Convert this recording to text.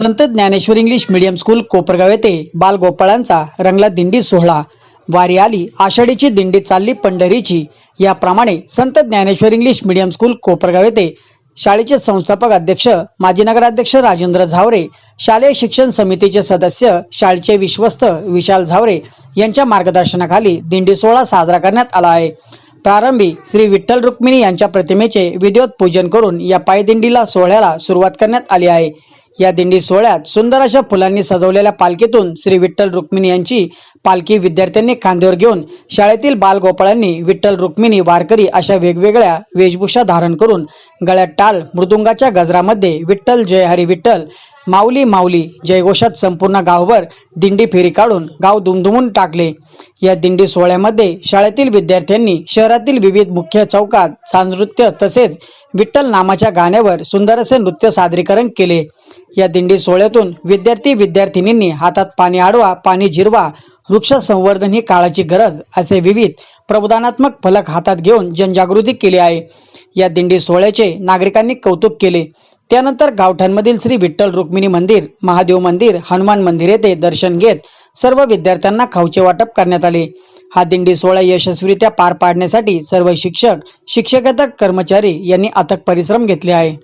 Sant Dnyaneshwar English medium school Kopargaon येथे बालगोपाळांचा रंगला दिंडी सोहळा. वारी आली आषाढीची दिंडी चालली पंढरीची. याप्रमाणे Sant Dnyaneshwar English medium school Kopargaon येथे शाळेचे संस्थापक अध्यक्ष माजी नगराध्यक्ष राजेंद्र झावरे शालेय शिक्षण समितीचे सदस्य शाळेचे विश्वस्त विशाल झावरे यांच्या मार्गदर्शनाखाली दिंडी सोहळा साजरा करण्यात आला आहे. प्रारंभी श्री विठ्ठल रुक्मिणी यांच्या प्रतिमेचे विधिवत पूजन करून या पायदिंडीला सोहळ्याला सुरुवात करण्यात आली आहे. या दिंडी सोहळ्यात सुंदर अशा फुलांनी सजवलेल्या पालखीतून श्री विठ्ठल रुक्मिणी यांची पालखी विद्यार्थ्यांनी खांद्यावर घेऊन शाळेतील बालगोपाळांनी विठ्ठल रुक्मिणी वारकरी अशा वेगवेगळ्या वेशभूषा धारण करून गळ्यात टाल मृदुंगाच्या गजरामध्ये विठ्ठल जय हरी विठ्ठल माऊली माऊली जयघोषात संपूर्ण गावभर दिंडी फेरी काढून गाव दुमदुमून टाकले. या दिंडी सोहळ्यामध्ये शाळेतील विद्यार्थ्यांनी शहरातील विविध मुख्य चौकात सांस्कृत्य तसेच विठ्ठल नामाच्या गाण्यावर सुंदर असे नृत्य सादरीकरण केले. या दिंडी सोहळ्यातून विद्यार्थी विद्यार्थिनींनी हातात पाणी आडवा पाणी जिरवा वृक्ष संवर्धन ही काळाची गरज असे विविध प्रबोधनात्मक फलक हातात घेऊन जनजागृती केली आहे. या दिंडी सोहळ्याचे नागरिकांनी कौतुक केले. त्यानंतर गावठाणमधील श्री विठ्ठल रुक्मिणी मंदिर महादेव मंदिर हनुमान मंदिर येथे दर्शन घेत सर्व विद्यार्थ्यांना खाऊचे वाटप करण्यात आले. हा दिंडी सोहळा यशस्वीरित्या पार पाडण्यासाठी सर्व शिक्षक शिक्षकेतर कर्मचारी यांनी अथक परिश्रम घेतले आहे.